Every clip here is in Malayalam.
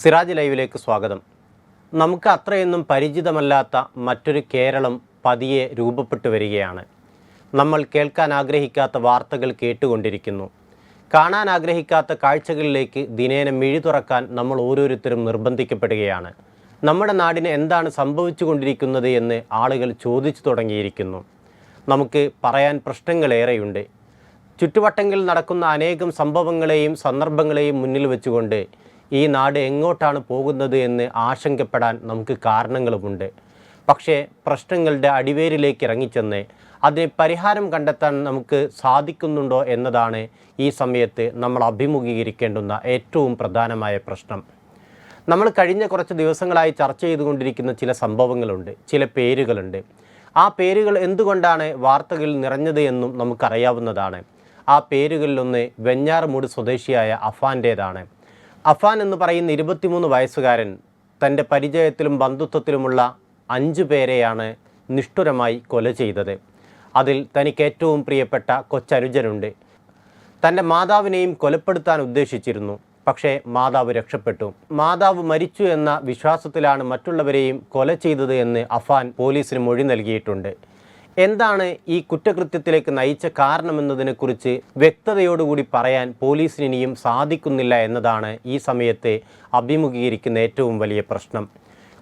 സിറാജ് ലൈവിലേക്ക് സ്വാഗതം. നമുക്ക് അത്രയൊന്നും പരിചിതമല്ലാത്ത മറ്റൊരു കേരളം പതിയെ രൂപപ്പെട്ടു വരികയാണ്. നമ്മൾ കേൾക്കാൻ ആഗ്രഹിക്കാത്ത വാർത്തകൾ കേട്ടുകൊണ്ടിരിക്കുന്നു. കാണാൻ ആഗ്രഹിക്കാത്ത കാഴ്ചകളിലേക്ക് ദിനേന മിഴി തുറക്കാൻ നമ്മൾ ഓരോരുത്തരും നിർബന്ധിക്കപ്പെടുകയാണ്. നമ്മുടെ നാടിന് എന്താണ് സംഭവിച്ചു കൊണ്ടിരിക്കുന്നത് എന്ന് ആളുകൾ ചോദിച്ചു തുടങ്ങിയിരിക്കുന്നു. നമുക്ക് പറയാൻ പ്രശ്നങ്ങളേറെയുണ്ട്. ചുറ്റുവട്ടങ്ങളിൽ നടക്കുന്ന അനേകം സംഭവങ്ങളെയും സന്ദർഭങ്ങളെയും മുന്നിൽ വെച്ചുകൊണ്ട് ഈ നാട് എങ്ങോട്ടാണ് പോകുന്നത് എന്ന് ആശങ്കപ്പെടാൻ നമുക്ക് കാരണങ്ങളുമുണ്ട്. പക്ഷേ പ്രശ്നങ്ങളുടെ അടിവേരിലേക്ക് ഇറങ്ങിച്ചെന്ന് അതിന് പരിഹാരം കണ്ടെത്താൻ നമുക്ക് സാധിക്കുന്നുണ്ടോ എന്നതാണ് ഈ സമയത്ത് നമ്മൾ അഭിമുഖീകരിക്കേണ്ടുന്ന ഏറ്റവും പ്രധാനമായ പ്രശ്നം. നമ്മൾ കഴിഞ്ഞ കുറച്ച് ദിവസങ്ങളായി ചർച്ച ചെയ്തുകൊണ്ടിരിക്കുന്ന ചില സംഭവങ്ങളുണ്ട് ചില പേരുകളുണ്ട്. ആ പേരുകൾ എന്തുകൊണ്ടാണ് വാർത്തകളിൽ നിറഞ്ഞത് എന്നും നമുക്കറിയാവുന്നതാണ്. ആ പേരുകളിലൊന്ന് വെഞ്ഞാറമൂട് സ്വദേശിയായ അഫാന്റേതാണ്. അഫാൻ എന്ന് പറയുന്ന ഇരുപത്തിമൂന്ന് വയസ്സുകാരൻ തന്റെ പരിചയത്തിലും ബന്ധുത്വത്തിലുമുള്ള അഞ്ചു പേരെയാണ് നിഷ്ഠുരമായി കൊല ചെയ്തത്. അതിൽ തനിക്ക് ഏറ്റവും പ്രിയപ്പെട്ട കൊച്ചനുജനുണ്ട്. തന്റെ മാതാവിനെയും കൊലപ്പെടുത്താൻ ഉദ്ദേശിച്ചിരുന്നു പക്ഷേ മാതാവ് രക്ഷപ്പെട്ടു. മാതാവ് മരിച്ചു എന്ന വിശ്വാസത്തിലാണ് മറ്റുള്ളവരെയും കൊല ചെയ്തത് എന്ന് അഫാൻ പോലീസിന് മൊഴി നൽകിയിട്ടുണ്ട്. എന്താണ് ഈ കുറ്റകൃത്യത്തിലേക്ക് നയിച്ച കാരണമെന്നതിനെക്കുറിച്ച് വ്യക്തതയോടുകൂടി പറയാൻ പോലീസിന് ഇനിയും സാധിക്കുന്നില്ല എന്നതാണ് ഈ സമയത്തെ അഭിമുഖീകരിക്കുന്ന ഏറ്റവും വലിയ പ്രശ്നം.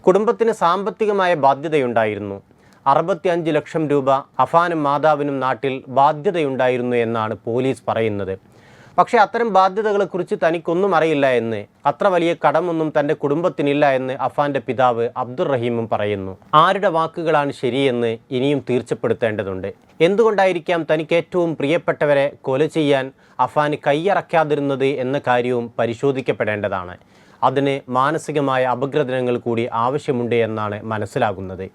കുടുംബത്തിന് സാമ്പത്തികമായ ബാധ്യതയുണ്ടായിരുന്നു. അറുപത്തിയഞ്ച് ലക്ഷം രൂപ അഫാനും മാതാവിനും നാട്ടിൽ ബാധ്യതയുണ്ടായിരുന്നു എന്നാണ് പോലീസ് പറയുന്നത്. പക്ഷേ അത്തരം ബാധ്യതകളെക്കുറിച്ച് തനിക്കൊന്നും അറിയില്ല എന്ന് അത്ര വലിയ കടമൊന്നും തന്റെ കുടുംബത്തിനില്ല എന്ന് അഫാന്റെ പിതാവ് അബ്ദുറഹീമും പറയുന്നു. ആരുടെ വാക്കുകളാണ് ശരിയെന്ന് ഇനിയും തീർച്ചപ്പെടുത്തേണ്ടതുണ്ട്. എന്തുകൊണ്ടായിരിക്കാം തനിക്ക് ഏറ്റവും പ്രിയപ്പെട്ടവരെ കൊല ചെയ്യാൻ അഫാൻ കൈയറക്കാതിരുന്നത് എന്ന കാര്യവും പരിശോധിക്കപ്പെടേണ്ടതാണ്. അതിന് മാനസികമായ അപഗ്രഥനങ്ങൾ കൂടി ആവശ്യമുണ്ട് എന്നാണ് മനസ്സിലാകുന്നത്.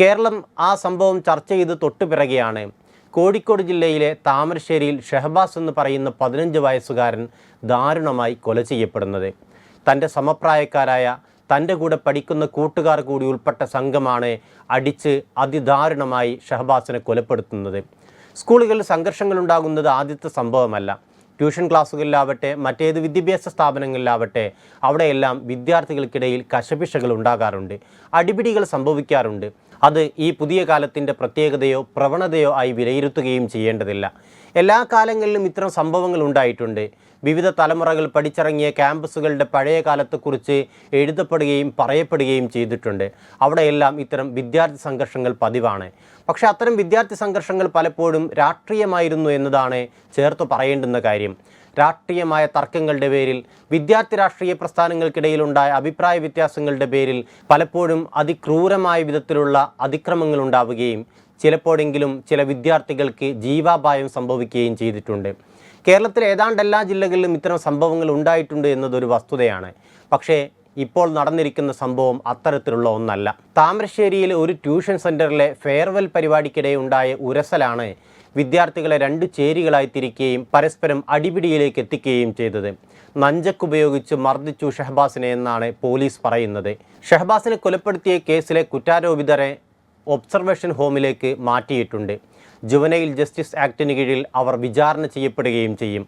കേരളം ആ സംഭവം ചർച്ച ചെയ്ത് തൊട്ടുപിറകെയാണ്. കോഴിക്കോട് ജില്ലയിലെ താമരശ്ശേരിയിൽ ഷെഹബാസ് എന്ന് പറയുന്ന പതിനഞ്ച് വയസ്സുകാരൻ ദാരുണമായി കൊല ചെയ്യപ്പെടുന്നത്. തന്റെ സമപ്രായക്കാരായ തന്റെ കൂടെ പഠിക്കുന്ന കൂട്ടുകാർ കൂടി ഉൾപ്പെട്ട സംഘമാണ് അടിച്ച് അതിദാരുണമായി ഷഹബാസിനെ കൊലപ്പെടുത്തുന്നത്. സ്കൂളുകളിൽ സംഘർഷങ്ങൾ ഉണ്ടാകുന്നത് ആദ്യത്തെ സംഭവമല്ല. ട്യൂഷൻ ക്ലാസ്സുകളിലാവട്ടെ മറ്റേത് വിദ്യാഭ്യാസ സ്ഥാപനങ്ങളിലാവട്ടെ അവിടെയെല്ലാം വിദ്യാർത്ഥികൾക്കിടയിൽ കശപിശകൾ ഉണ്ടാകാറുണ്ട്. അടിപിടികൾ സംഭവിക്കാറുണ്ട്. അത് ഈ പുതിയ കാലത്തിന്റെ പ്രത്യേകതയോ പ്രവണതയോ ആയി വിലയിരുത്തുകയും ചെയ്യേണ്ടതില്ല. എല്ലാ കാലങ്ങളിലും ഇത്തരം സംഭവങ്ങൾ ഉണ്ടായിട്ടുണ്ട്. വിവിധ തലമുറകൾ പഠിച്ചിറങ്ങിയ ക്യാമ്പസുകളുടെ പഴയ കാലത്തെക്കുറിച്ച് എഴുതപ്പെടുകയും പറയപ്പെടുകയും ചെയ്തിട്ടുണ്ട്. അവിടെയെല്ലാം ഇത്തരം വിദ്യാർത്ഥി സംഘർഷങ്ങൾ പതിവാണ്. പക്ഷേ അത്തരം വിദ്യാർത്ഥി സംഘർഷങ്ങൾ പലപ്പോഴും രാഷ്ട്രീയമായിരുന്നു എന്നതാണ് ചേർത്ത് പറയേണ്ടുന്ന കാര്യം. രാഷ്ട്രീയമായ തർക്കങ്ങളുടെ പേരിൽ വിദ്യാർത്ഥി രാഷ്ട്രീയ പ്രസ്ഥാനങ്ങൾക്കിടയിലുണ്ടായ അഭിപ്രായ വ്യത്യാസങ്ങളുടെ പേരിൽ പലപ്പോഴും അതിക്രൂരമായ വിധത്തിലുള്ള അതിക്രമങ്ങൾ ഉണ്ടാവുകയും ചിലപ്പോഴെങ്കിലും ചില വിദ്യാർത്ഥികൾക്ക് ജീവാപായം സംഭവിക്കുകയും ചെയ്തിട്ടുണ്ട്. കേരളത്തിലെ ഏതാണ്ട് എല്ലാ ജില്ലകളിലും ഇത്തരം സംഭവങ്ങൾ ഉണ്ടായിട്ടുണ്ട് എന്നതൊരു വസ്തുതയാണ്. പക്ഷേ ഇപ്പോൾ നടന്നിരിക്കുന്ന സംഭവം അത്തരത്തിലുള്ള ഒന്നല്ല. താമരശ്ശേരിയിലെ ഒരു ട്യൂഷൻ സെന്ററിലെ ഫെയർവെൽ പരിപാടിക്കിടെ ഉണ്ടായ ഉരസലാണ് വിദ്യാർത്ഥികളെ രണ്ട് ചേരികളായി തിരിക്കുകയും പരസ്പരം അടിപിടിയിലേക്ക് എത്തിക്കുകയും ചെയ്തത്. നഞ്ചക്കുപയോഗിച്ച് മർദ്ദിച്ചു ഷഹബാസിനെ എന്നാണ് പോലീസ് പറയുന്നത്. ഷഹബാസിനെ കൊലപ്പെടുത്തിയ കേസിലെ കുറ്റാരോപിതരെ ഒബ്സർവേഷൻ ഹോമിലേക്ക് മാറ്റിയിട്ടുണ്ട്. ജുവനൈൽ ജസ്റ്റിസ് ആക്ടിന് കീഴിൽ അവർ വിചാരണ ചെയ്യപ്പെടുകയും ചെയ്യും.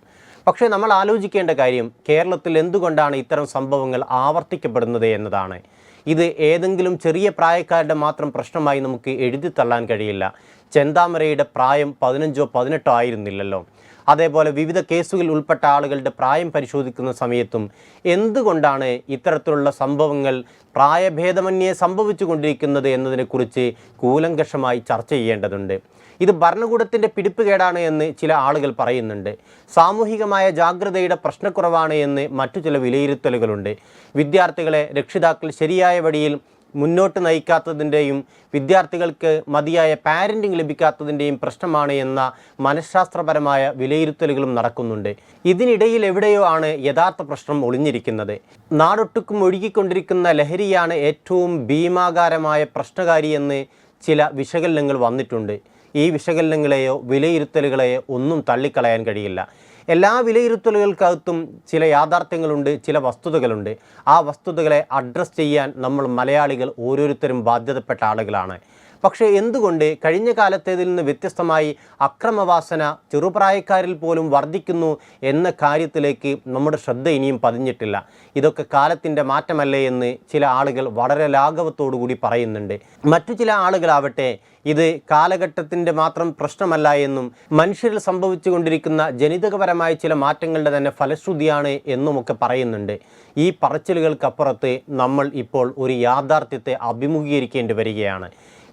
പക്ഷേ നമ്മൾ ആലോചിക്കേണ്ട കാര്യം കേരളത്തിൽ എന്തുകൊണ്ടാണ് ഇത്തരം സംഭവങ്ങൾ ആവർത്തിക്കപ്പെടുന്നത് എന്നതാണ്. ഇത് ഏതെങ്കിലും ചെറിയ പ്രായക്കാരുടെ മാത്രം പ്രശ്നമായി നമുക്ക് എഴുതി തള്ളാൻ കഴിയില്ല. ചെന്താമരയുടെ പ്രായം പതിനഞ്ചോ പതിനെട്ടോ ആയിരുന്നില്ലല്ലോ. അതേപോലെ വിവിധ കേസുകളിൽ ഉൾപ്പെട്ട ആളുകളുടെ പ്രായം പരിശോധിക്കുന്ന സമയത്തും എന്തുകൊണ്ടാണ് ഇത്തരത്തിലുള്ള സംഭവങ്ങൾ പ്രായഭേദമന്യേ സംഭവിച്ചു കൊണ്ടിരിക്കുന്നത് എന്നതിനെക്കുറിച്ച് കൂലങ്കഷമായി ചർച്ച ചെയ്യേണ്ടതുണ്ട്. ഇത് ഭരണകൂടത്തിന്റെ പിടിപ്പുകേടാണ് എന്ന് ചില ആളുകൾ പറയുന്നുണ്ട്. സാമൂഹികമായ ജാഗ്രതയുടെ പ്രശ്നക്കുറവാണ് എന്ന് മറ്റു ചില വിലയിരുത്തലുകളുണ്ട്. വിദ്യാർത്ഥികളെ രക്ഷിതാക്കൾ ശരിയായ വഴിയിൽ മുന്നോട്ട് നയിക്കാത്തതിന്റെയും വിദ്യാർത്ഥികൾക്ക് മതിയായ പാരന്റിങ് ലഭിക്കാത്തതിന്റെയും പ്രശ്നമാണ് എന്ന മനഃശാസ്ത്രപരമായ വിലയിരുത്തലുകളും നടക്കുന്നുണ്ട്. ഇതിനിടയിൽ എവിടെയോ ആണ് യഥാർത്ഥ പ്രശ്നം ഒളിഞ്ഞിരിക്കുന്നത്. നാടൊട്ടുക്കും ഒഴുകിക്കൊണ്ടിരിക്കുന്ന ലഹരിയാണ് ഏറ്റവും ഭീമാകാരമായ പ്രശ്നകാരിയെന്ന് ചില വിശകലനങ്ങൾ വന്നിട്ടുണ്ട്. ഈ വിശകലനങ്ങളെയോ വിലയിരുത്തലുകളെയോ ഒന്നും തള്ളിക്കളയാൻ കഴിയില്ല. എല്ലാ വിലയിരുത്തലുകൾക്കകത്തും ചില യാഥാർത്ഥ്യങ്ങളുണ്ട് ചില വസ്തുതകളുണ്ട്. ആ വസ്തുതകളെ അഡ്രസ്സ് ചെയ്യാൻ നമ്മൾ മലയാളികൾ ഓരോരുത്തരും ബാധ്യതപ്പെട്ട ആളുകളാണ്. പക്ഷേ എന്തുകൊണ്ട് കഴിഞ്ഞ കാലത്തേതിൽ നിന്ന് വ്യത്യസ്തമായി അക്രമവാസന ചെറുപ്രായക്കാരിൽ പോലും വർദ്ധിക്കുന്നു എന്ന കാര്യത്തിലേക്ക് നമ്മുടെ ശ്രദ്ധ ഇനിയും പതിഞ്ഞിട്ടില്ല. ഇതൊക്കെ കാലത്തിന്റെ മാറ്റമല്ലേ എന്ന് ചില ആളുകൾ വളരെ ലാഘവത്തോടു കൂടി പറയുന്നുണ്ട്. മറ്റു ചില ആളുകളാവട്ടെ ഇത് കാലഘട്ടത്തിന്റെ മാത്രം പ്രശ്നമല്ല എന്നും മനുഷ്യരിൽ സംഭവിച്ചുകൊണ്ടിരിക്കുന്ന ജനിതകപരമായ ചില മാറ്റങ്ങളുടെ തന്നെ ഫലശ്രുതിയാണ് എന്നുമൊക്കെ പറയുന്നുണ്ട്. ഈ പറച്ചിലുകൾക്കപ്പുറത്ത് നമ്മൾ ഇപ്പോൾ ഒരു യാഥാർത്ഥ്യത്തെ അഭിമുഖീകരിക്കേണ്ടി വരികയാണ്.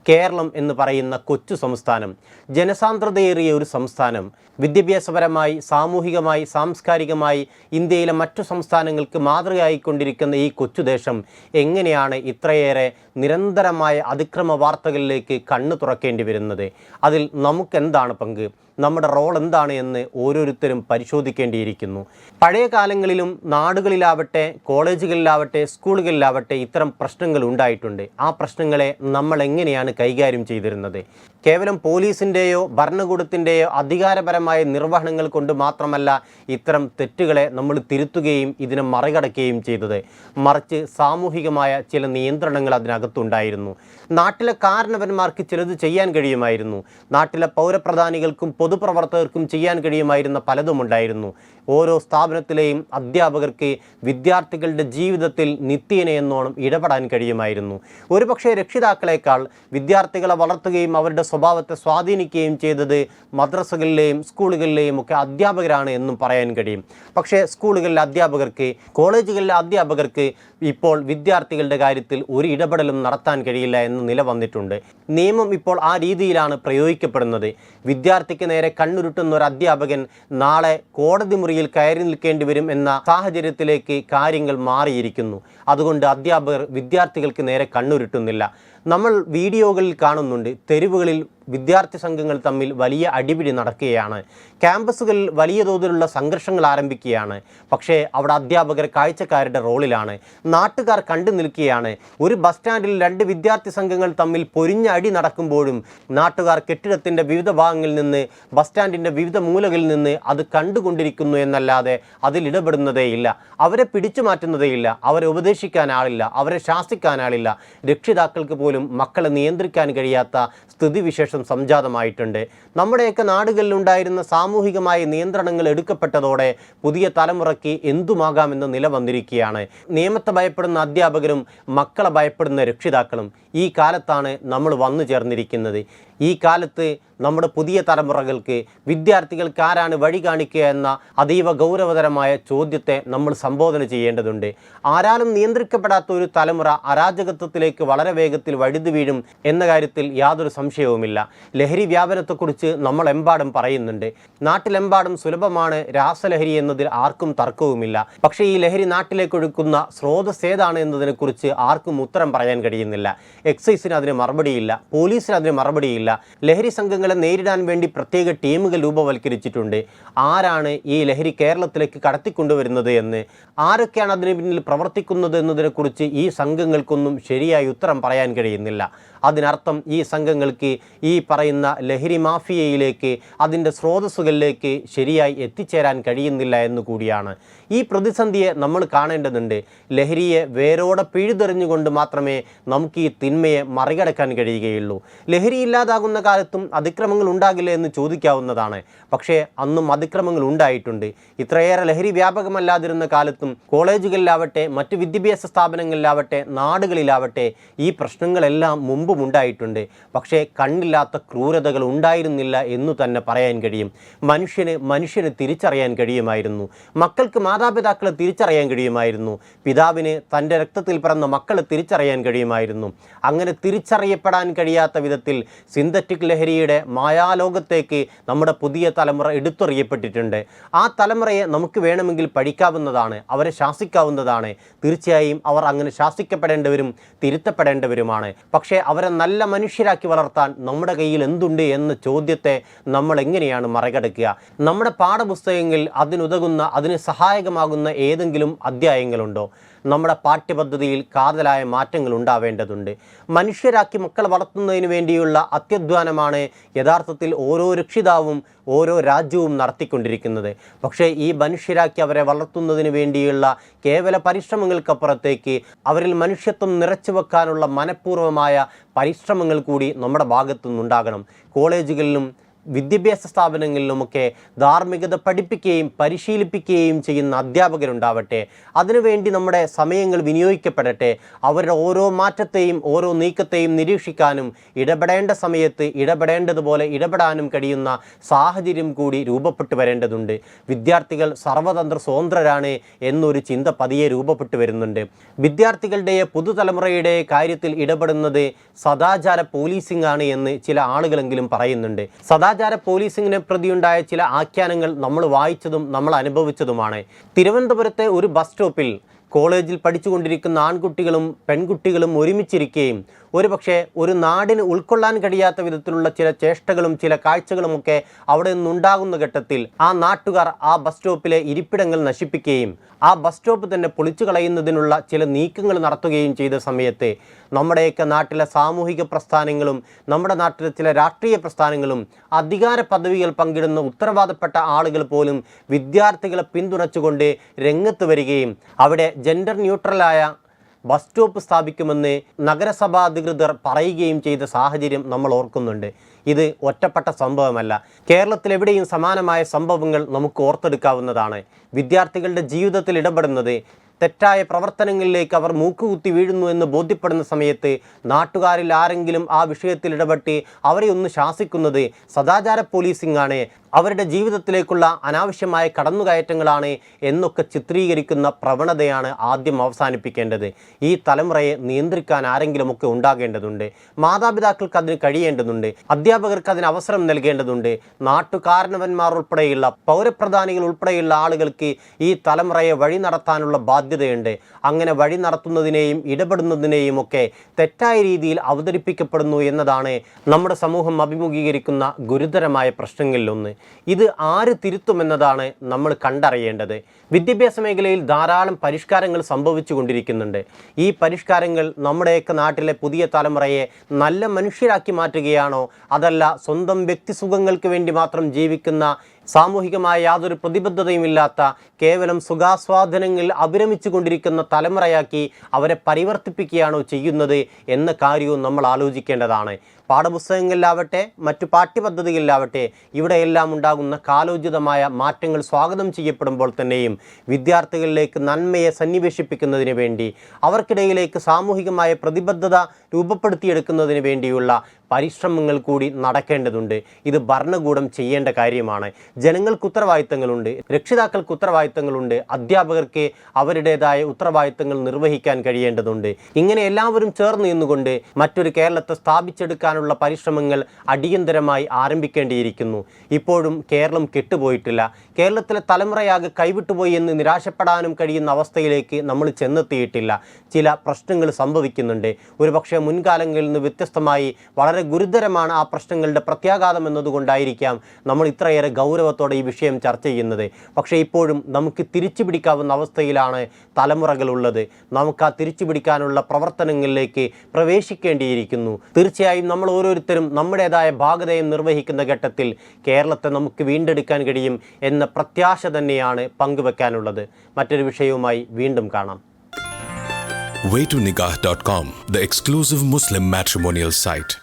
കേരളം എന്ന് പറയുന്ന കൊച്ചു സംസ്ഥാനം ജനസാന്ദ്രതയേറിയ ഒരു സംസ്ഥാനം വിദ്യാഭ്യാസപരമായി സാമൂഹികമായി സാംസ്കാരികമായി ഇന്ത്യയിലെ മറ്റു സംസ്ഥാനങ്ങൾക്ക് മാതൃകയായിക്കൊണ്ടിരിക്കുന്ന ഈ കൊച്ചുദേശം എങ്ങനെയാണ് ഇത്രയേറെ നിരന്തരമായ അതിക്രമ വാർത്തകളിലേക്ക് കണ്ണു തുറക്കേണ്ടി വരുന്നത്? അതിൽ നമുക്കെന്താണ് പങ്ക്? നമ്മുടെ റോൾ എന്താണ് എന്ന് ഓരോരുത്തരും പരിശോധിക്കേണ്ടിയിരിക്കുന്നു. പഴയ കാലങ്ങളിലും നാടുകളിലാവട്ടെ കോളേജുകളിലാവട്ടെ സ്കൂളുകളിലാവട്ടെ ഇത്തരം പ്രശ്നങ്ങൾ ഉണ്ടായിട്ടുണ്ട്. ആ പ്രശ്നങ്ങളെ നമ്മൾ എങ്ങനെയാണ് കൈകാര്യം ചെയ്തിരുന്നത്? കേവലം പോലീസിന്റെയോ ഭരണകൂടത്തിന്റെയോ അധികാരപരമായ നിർവഹണങ്ങൾ കൊണ്ട് മാത്രമല്ല ഇത്തരം തെറ്റുകളെ നമ്മൾ തിരുത്തുകയും ഇതിനെ മറികടക്കുകയും ചെയ്തത്. മറിച്ച് സാമൂഹികമായ ചില നിയന്ത്രണങ്ങൾ അതിനകത്തുണ്ടായിരുന്നു. നാട്ടിലെ കാരണവന്മാർക്ക് ചിലത് ചെയ്യാൻ കഴിയുമായിരുന്നു. നാട്ടിലെ പൗരപ്രധാനികൾക്കും പൊതുപ്രവർത്തകർക്കും ചെയ്യാൻ കഴിയുമായിരുന്ന പലതും ഉണ്ടായിരുന്നു. ഓരോ സ്ഥാപനത്തിലെയും അധ്യാപകർക്ക് വിദ്യാർത്ഥികളുടെ ജീവിതത്തിൽ നിത്യേന എന്നോണം ഇടപെടാൻ കഴിയുമായിരുന്നു. ഒരുപക്ഷെ രക്ഷിതാക്കളെക്കാൾ വിദ്യാർത്ഥികളെ വളർത്തുകയും അവരുടെ സ്വഭാവത്തെ സ്വാധീനിക്കുകയും ചെയ്തത് മദ്രസകളിലെയും സ്കൂളുകളിലെയും ഒക്കെ അധ്യാപകരാണ് എന്നും പറയാൻ കഴിയും. പക്ഷേ സ്കൂളുകളിലെ അധ്യാപകർക്ക് കോളേജുകളിലെ അധ്യാപകർക്ക് ഇപ്പോൾ വിദ്യാർത്ഥികളുടെ കാര്യത്തിൽ ഒരു ഇടപെടലും നടത്താൻ കഴിയില്ല എന്ന നില വന്നിട്ടുണ്ട്. നിയമം ഇപ്പോൾ ആ രീതിയിലാണ് പ്രയോഗിക്കപ്പെടുന്നത്. വിദ്യാർത്ഥിക്ക് നേരെ കണ്ണുരുട്ടുന്ന ഒരു അധ്യാപകൻ നാളെ കോടതി മുറിയിൽ കയറി നിൽക്കേണ്ടി വരും എന്ന സാഹചര്യത്തിലേക്ക് കാര്യങ്ങൾ മാറിയിരിക്കുന്നു. അതുകൊണ്ട് അധ്യാപകർ വിദ്യാർത്ഥികൾക്ക് നേരെ കണ്ണുരുട്ടുന്നില്ല. നമ്മൾ വീഡിയോകളിൽ കാണുന്നുണ്ട് തെരുവുകളിൽ വിദ്യാർത്ഥി സംഘങ്ങൾ തമ്മിൽ വലിയ അടിപിടി നടക്കുകയാണ്. ക്യാമ്പസുകളിൽ വലിയ തോതിലുള്ള സംഘർഷങ്ങൾ ആരംഭിക്കുകയാണ്. പക്ഷേ അവിടെ അധ്യാപകർ കാഴ്ചക്കാരുടെ റോളിലാണ്. നാട്ടുകാർ കണ്ടു നിൽക്കുകയാണ്. ഒരു ബസ് സ്റ്റാൻഡിൽ രണ്ട് വിദ്യാർത്ഥി സംഘങ്ങൾ തമ്മിൽ പൊരിഞ്ഞ അടി നടക്കുമ്പോഴും നാട്ടുകാർ കെട്ടിടത്തിന്റെ വിവിധ ഭാഗങ്ങളിൽ നിന്ന് ബസ് സ്റ്റാൻഡിന്റെ വിവിധ മൂലകളിൽ നിന്ന് അത് കണ്ടുകൊണ്ടിരിക്കുന്നു എന്നല്ലാതെ അതിൽ ഇടപെടുന്നതേയില്ല അവരെ പിടിച്ചു മാറ്റുന്നതേയില്ല അവരെ ഉപദേശിക്കാൻ ആളില്ല. അവരെ ശാസിക്കാൻ ആളില്ല. രക്ഷിതാക്കൾക്ക് പോലും മക്കളെ നിയന്ത്രിക്കാൻ കഴിയാത്ത സ്ഥിതിവിശേഷം സംജാതമായിട്ടുണ്ട്. നമ്മുടെയൊക്കെ നാടുകളിലുണ്ടായിരുന്ന സാമൂഹികമായ നിയന്ത്രണങ്ങൾ എടുക്കപ്പെട്ടതോടെ പുതിയ തലമുറയ്ക്ക് എന്തുമാകാമെന്ന നില വന്നിരിക്കുകയാണ്. നിയമത്തെ ഭയപ്പെടുന്ന അധ്യാപകരും മക്കളെ ഭയപ്പെടുന്ന രക്ഷിതാക്കളും ഈ കാലത്താണ് നമ്മൾ വന്നു ചേർന്നിരിക്കുന്നത് ഈ കാലത്ത് നമ്മുടെ പുതിയ തലമുറകൾക്ക് വിദ്യാർത്ഥികൾക്ക് ആരാണ് വഴി കാണിക്കുക എന്ന അതീവ ഗൗരവതരമായ ചോദ്യത്തെ നമ്മൾ സംബോധന ചെയ്യേണ്ടതുണ്ട്. ആരാലും നിയന്ത്രിക്കപ്പെടാത്ത ഒരു തലമുറ അരാജകത്വത്തിലേക്ക് വളരെ വേഗത്തിൽ വഴുതി വീഴും എന്ന കാര്യത്തിൽ യാതൊരു സംശയവുമില്ല. ലഹരി വ്യാപനത്തെക്കുറിച്ച് നമ്മളെമ്പാടും പറയുന്നുണ്ട്. നാട്ടിലെമ്പാടും സുലഭമാണ് രാസലഹരി എന്നതിൽ ആർക്കും തർക്കവുമില്ല. പക്ഷേ ഈ ലഹരി നാട്ടിലേക്ക് ഒഴുക്കുന്ന സ്രോതസ് ഏതാണ് എന്നതിനെക്കുറിച്ച് ആർക്കും ഉത്തരം പറയാൻ കഴിയുന്നില്ല. എക്സൈസിന് അതിന് മറുപടിയില്ല. പോലീസിന് അതിന് മറുപടിയില്ല. ലഹരി സംഘങ്ങളെ നേരിടാൻ വേണ്ടി പ്രത്യേക ടീമുകൾ രൂപവൽക്കരിച്ചിട്ടുണ്ട്. ആരാണ് ഈ ലഹരി കേരളത്തിലേക്ക് കടത്തിക്കൊണ്ടുവരുന്നത് എന്ന്? ആരൊക്കെയാണ് അതിന് പിന്നിൽ പ്രവർത്തിക്കുന്നത് എന്നതിനെക്കുറിച്ച് ഈ സംഘങ്ങൾക്കൊന്നും ശരിയായ ഉത്തരം പറയാൻ കഴിയുന്നില്ല. അതിനർത്ഥം ഈ സംഘങ്ങൾക്ക് ഈ പറയുന്ന ലഹരി മാഫിയയിലേക്ക് അതിന്റെ സ്രോതസ്സുകളിലേക്ക് ശരിയായി എത്തിച്ചേരാൻ കഴിയുന്നില്ല എന്ന് കൂടിയാണ്. ഈ പ്രതിസന്ധിയെ നമ്മൾ കാണേണ്ടതുണ്ട്. ലഹരിയെ വേരോടെ പിഴുതെറിഞ്ഞുകൊണ്ട് മാത്രമേ നമുക്ക് ഈ തിന്മയെ മറികടക്കാൻ കഴിയുകയുള്ളൂ. ലഹരി ഇല്ലാതാകുന്ന കാലത്തും അതിക്രമങ്ങൾ ഉണ്ടാകില്ല എന്ന് ചോദിക്കാവുന്നതാണ്. പക്ഷേ അന്നും അതിക്രമങ്ങൾ ഉണ്ടായിട്ടുണ്ട്. ഇത്രയേറെ ലഹരി വ്യാപകമല്ലാതിരുന്ന കാലത്തും കോളേജുകളിലാവട്ടെ മറ്റ് വിദ്യാഭ്യാസ സ്ഥാപനങ്ങളിലാവട്ടെ നാടുകളിലാവട്ടെ ഈ പ്രശ്നങ്ങളെല്ലാം മുമ്പും ഉണ്ടായിട്ടുണ്ട് പക്ഷേ കണ്ണില്ലാത്ത ക്രൂരതകൾ ഉണ്ടായിരുന്നില്ല എന്നു തന്നെ പറയാൻ കഴിയും. മനുഷ്യന് മനുഷ്യന് തിരിച്ചറിയാൻ കഴിയുമായിരുന്നു. മക്കൾക്ക് മാതാപിതാക്കളെ തിരിച്ചറിയാൻ കഴിയുമായിരുന്നു. പിതാവിന് തന്റെ രക്തത്തിൽ പിറന്ന മക്കളെ തിരിച്ചറിയാൻ കഴിയുമായിരുന്നു. അങ്ങനെ തിരിച്ചറിയപ്പെടാൻ കഴിയാത്ത വിധത്തിൽ സിന്തറ്റിക് ലഹരിയുടെ മായാലോകത്തേക്ക് നമ്മുടെ പുതിയ തലമുറ എടുത്തെറിയപ്പെട്ടിട്ടുണ്ട്. ആ തലമുറയെ നമുക്ക് വേണമെങ്കിൽ പഠിക്കാവുന്നതാണ് അവരെ ശാസിക്കാവുന്നതാണ്. തീർച്ചയായും അവർ അങ്ങനെ ശാസിക്കപ്പെടേണ്ടവരും തിരുത്തപ്പെടേണ്ടവരുമാണ്. പക്ഷേ അവരെ നല്ല മനുഷ്യരാക്കി വളർത്താൻ നമ്മുടെ കയ്യിൽ എന്തുണ്ട് എന്ന ചോദ്യത്തെ നമ്മൾ എങ്ങനെയാണ് മറികടക്കുക? നമ്മുടെ പാഠപുസ്തകങ്ങളിൽ അതിനുതകുന്ന അതിന് സഹായകമാകുന്ന ഏതെങ്കിലും അധ്യായങ്ങളുണ്ടോ? നമ്മുടെ പാഠ്യപദ്ധതിയിൽ കാതലായ മാറ്റങ്ങൾ ഉണ്ടാവേണ്ടതുണ്ട്. മനുഷ്യരാക്കി മക്കളെ വളർത്തുന്നതിന് വേണ്ടിയുള്ള അത്യധ്വാനമാണ് യഥാർത്ഥത്തിൽ ഓരോ രക്ഷിതാവും ഓരോ രാജ്യവും നടത്തിക്കൊണ്ടിരിക്കുന്നത്. പക്ഷേ ഈ മനുഷ്യരാക്കി അവരെ വളർത്തുന്നതിന് വേണ്ടിയുള്ള കേവല പരിശ്രമങ്ങൾക്കപ്പുറത്തേക്ക് അവരിൽ മനുഷ്യത്വം നിറച്ചു വെക്കാനുള്ള മനഃപൂർവമായ പരിശ്രമങ്ങൾ കൂടി നമ്മുടെ ഭാഗത്തു നിന്നുണ്ടാകണം കോളേജുകളിലും വിദ്യാഭ്യാസ സ്ഥാപനങ്ങളിലുമൊക്കെ ധാർമ്മികത പഠിപ്പിക്കുകയും പരിശീലിപ്പിക്കുകയും ചെയ്യുന്ന അധ്യാപകരുണ്ടാവട്ടെ. അതിനുവേണ്ടി നമ്മുടെ സമയങ്ങൾ വിനിയോഗിക്കപ്പെടട്ടെ. അവരുടെ ഓരോ മാറ്റത്തെയും ഓരോ നീക്കത്തെയും നിരീക്ഷിക്കാനും ഇടപെടേണ്ട സമയത്ത് ഇടപെടേണ്ടതുപോലെ ഇടപെടാനും കഴിയുന്ന സാഹചര്യം കൂടി രൂപപ്പെട്ടു വരേണ്ടതുണ്ട്. വിദ്യാർത്ഥികൾ സർവതന്ത്ര സ്വതന്ത്രരാണ് എന്നൊരു ചിന്ത പതിയെ രൂപപ്പെട്ടു വരുന്നുണ്ട്. വിദ്യാർത്ഥികളുടെ പുതുതലമുറയുടെ കാര്യത്തിൽ ഇടപെടുന്നത് സദാചാര പോലീസിംഗ് ആണ് എന്ന് ചില ആളുകളെങ്കിലും പറയുന്നുണ്ട്. സദാചാര പോലീസിങ്ങിനെ പ്രതിയുണ്ടായ ചില ആഖ്യാനങ്ങൾ നമ്മൾ വായിച്ചതും നമ്മൾ അനുഭവിച്ചതുമാണ്. തിരുവനന്തപുരത്തെ ഒരു ബസ് സ്റ്റോപ്പിൽ കോളേജിൽ പഠിച്ചുകൊണ്ടിരിക്കുന്ന ആൺകുട്ടികളും പെൺകുട്ടികളും ഒരുമിച്ചിരിക്കുകയും ഒരുപക്ഷെ ഒരു നാടിന് ഉൾക്കൊള്ളാൻ കഴിയാത്ത വിധത്തിലുള്ള ചില ചേഷ്ടകളും ചില കാഴ്ചകളുമൊക്കെ അവിടെ നിന്നുണ്ടാകുന്ന ഘട്ടത്തിൽ ആ നാട്ടുകാർ ആ ബസ് സ്റ്റോപ്പിലെ ഇരിപ്പിടങ്ങൾ നശിപ്പിക്കുകയും ആ ബസ് സ്റ്റോപ്പ് തന്നെ പൊളിച്ചു കളയുന്നതിനുള്ള ചില നീക്കങ്ങൾ നടത്തുകയും ചെയ്ത സമയത്ത് നമ്മുടെയൊക്കെ നാട്ടിലെ സാമൂഹിക പ്രസ്ഥാനങ്ങളും നമ്മുടെ നാട്ടിലെ ചില രാഷ്ട്രീയ പ്രസ്ഥാനങ്ങളും അധികാര പദവികൾ പങ്കിടുന്ന ഉത്തരവാദപ്പെട്ട ആളുകൾ പോലും വിദ്യാർത്ഥികളെ പിന്തുണച്ചുകൊണ്ട് രംഗത്ത് വരികയും അവിടെ ജെൻഡർ ന്യൂട്രലായ ബസ് സ്റ്റോപ്പ് സ്ഥാപിക്കുമെന്ന് നഗരസഭാ അധികൃതർ പറയുകയും ചെയ്ത സാഹചര്യം നമ്മൾ ഓർക്കുന്നുണ്ട്. ഇത് ഒറ്റപ്പെട്ട സംഭവമല്ല. കേരളത്തിലെവിടെയും സമാനമായ സംഭവങ്ങൾ നമുക്ക് ഓർത്തെടുക്കാവുന്നതാണ്. വിദ്യാർത്ഥികളുടെ ജീവിതത്തിൽ ഇടപെടുന്നത് തെറ്റായ പ്രവർത്തനങ്ങളിലേക്ക് അവർ മൂക്കുകുത്തി വീഴുന്നു എന്ന് ബോധ്യപ്പെടുന്ന സമയത്ത് നാട്ടുകാരിൽ ആരെങ്കിലും ആ വിഷയത്തിൽ ഇടപെട്ട് അവരെ ഒന്ന് ശാസിക്കുന്നത് സദാചാര പോലീസിംഗ് ആണ്. അവരുടെ ജീവിതത്തിലേക്കുള്ള അനാവശ്യമായ കടന്നുകയറ്റങ്ങളാണ് എന്നൊക്കെ ചിത്രീകരിക്കുന്ന പ്രവണതയാണ് ആദ്യം അവസാനിപ്പിക്കേണ്ടത്. ഈ തലമുറയെ നിയന്ത്രിക്കാൻ ആരെങ്കിലുമൊക്കെ ഉണ്ടാകേണ്ടതുണ്ട്. മാതാപിതാക്കൾക്ക് അതിന് കഴിയേണ്ടതുണ്ട്. അധ്യാപകർക്ക് അതിന് അവസരം നൽകേണ്ടതുണ്ട്. നാട്ടുകാരണവന്മാർ ഉൾപ്പെടെയുള്ള പൗരപ്രധാനികൾ ഉൾപ്പെടെയുള്ള ആളുകൾക്ക് ഈ തലമുറയെ വഴി നടത്താനുള്ള ബാധ്യതയുണ്ട്. അങ്ങനെ വഴി നടത്തുന്നതിനെയും ഇടപെടുന്നതിനെയും ഒക്കെ തെറ്റായ രീതിയിൽ അവതരിപ്പിക്കപ്പെടുന്നു എന്നതാണ് നമ്മുടെ സമൂഹം അഭിമുഖീകരിക്കുന്ന ഗുരുതരമായ പ്രശ്നങ്ങളിലൊന്ന്. ഇത് ആര് തിരുത്തുമെന്നതാണ് നമ്മൾ കണ്ടറിയേണ്ടത്. വിദ്യാഭ്യാസ മേഖലയിൽ ധാരാളം പരിഷ്കാരങ്ങൾ സംഭവിച്ചു കൊണ്ടിരിക്കുന്നുണ്ട് ഈ പരിഷ്കാരങ്ങൾ നമ്മുടെയൊക്കെ നാട്ടിലെ പുതിയ തലമുറയെ നല്ല മനുഷ്യരാക്കി മാറ്റുകയാണോ? അതല്ല സ്വന്തം വ്യക്തിസുഖങ്ങൾക്ക് വേണ്ടി മാത്രം ജീവിക്കുന്ന സാമൂഹികമായ യാതൊരു പ്രതിബദ്ധതയുമില്ലാത്ത കേവലം സുഖാസ്വാദനങ്ങളിൽ അഭിരമിച്ചു കൊണ്ടിരിക്കുന്ന തലമുറയാക്കി അവരെ പരിവർത്തിപ്പിക്കുകയാണോ ചെയ്യുന്നത് എന്ന കാര്യവും നമ്മൾ ആലോചിക്കേണ്ടതാണ്. പാഠപുസ്തകങ്ങളിലാവട്ടെ മറ്റു പാഠ്യപദ്ധതികളിലാവട്ടെ ഇവിടെയെല്ലാം ഉണ്ടാകുന്ന കാലോചിതമായ മാറ്റങ്ങൾ സ്വാഗതം ചെയ്യപ്പെടുമ്പോൾ തന്നെയും വിദ്യാർത്ഥികളിലേക്ക് നന്മയെ സന്നിവേശിപ്പിക്കുന്നതിന് വേണ്ടി അവർക്കിടയിലേക്ക് സാമൂഹികമായ പ്രതിബദ്ധത രൂപപ്പെടുത്തിയെടുക്കുന്നതിന് വേണ്ടിയുള്ള പരിശ്രമങ്ങൾ കൂടി നടക്കേണ്ടതുണ്ട്. ഇത് ഭരണകൂടം ചെയ്യേണ്ട കാര്യമാണ്. ജനങ്ങൾക്ക് ഉത്തരവാദിത്തങ്ങളുണ്ട്. രക്ഷിതാക്കൾക്ക് ഉത്തരവാദിത്തങ്ങളുണ്ട്. അധ്യാപകർക്ക് അവരുടേതായ ഉത്തരവാദിത്തങ്ങൾ നിർവഹിക്കാൻ കഴിയേണ്ടതുണ്ട്. ഇങ്ങനെ എല്ലാവരും ചേർന്ന് നിന്നുകൊണ്ട് മറ്റൊരു കേരളത്തെ സ്ഥാപിച്ചെടുക്കാനുള്ള പരിശ്രമങ്ങൾ അടിയന്തരമായി ആരംഭിക്കേണ്ടിയിരിക്കുന്നു. ഇപ്പോഴും കേരളം കെട്ടുപോയിട്ടില്ല. കേരളത്തിലെ തലമുറയാകെ കൈവിട്ടുപോയി എന്ന് നിരാശപ്പെടാനും കഴിയുന്ന അവസ്ഥയിലേക്ക് നമ്മൾ ചെന്നെത്തിയിട്ടില്ല. ചില പ്രശ്നങ്ങൾ സംഭവിക്കുന്നുണ്ട്. ഒരുപക്ഷെ മുൻകാലങ്ങളിൽ നിന്ന് വ്യത്യസ്തമായി വളരെ ഗുരുതരമാണ് ആ പ്രശ്നങ്ങളുടെ പ്രത്യാഘാതം എന്നതുകൊണ്ടായിരിക്കാം നമ്മൾ ഇത്രയേറെ ഗൗരവത്തോടെ ഈ വിഷയം ചർച്ച ചെയ്യുന്നത്. പക്ഷേ ഇപ്പോഴും നമുക്ക് തിരിച്ചു പിടിക്കാവുന്ന അവസ്ഥയിലാണ് തലമുറകളുള്ളത്. നമുക്ക് ആ തിരിച്ചു പിടിക്കാനുള്ള പ്രവർത്തനങ്ങളിലേക്ക് പ്രവേശിക്കേണ്ടിയിരിക്കുന്നു. തീർച്ചയായും നമ്മൾ ഓരോരുത്തരും നമ്മുടേതായ ഭാഗതയും നിർവഹിക്കുന്ന ഘട്ടത്തിൽ കേരളത്തെ നമുക്ക് വീണ്ടെടുക്കാൻ കഴിയും എന്ന പ്രത്യാശ തന്നെയാണ് പങ്കുവെക്കാനുള്ളത്. മറ്റൊരു വിഷയവുമായി വീണ്ടും കാണാം. Waytonikah.com, the exclusive Muslim matrimonial site.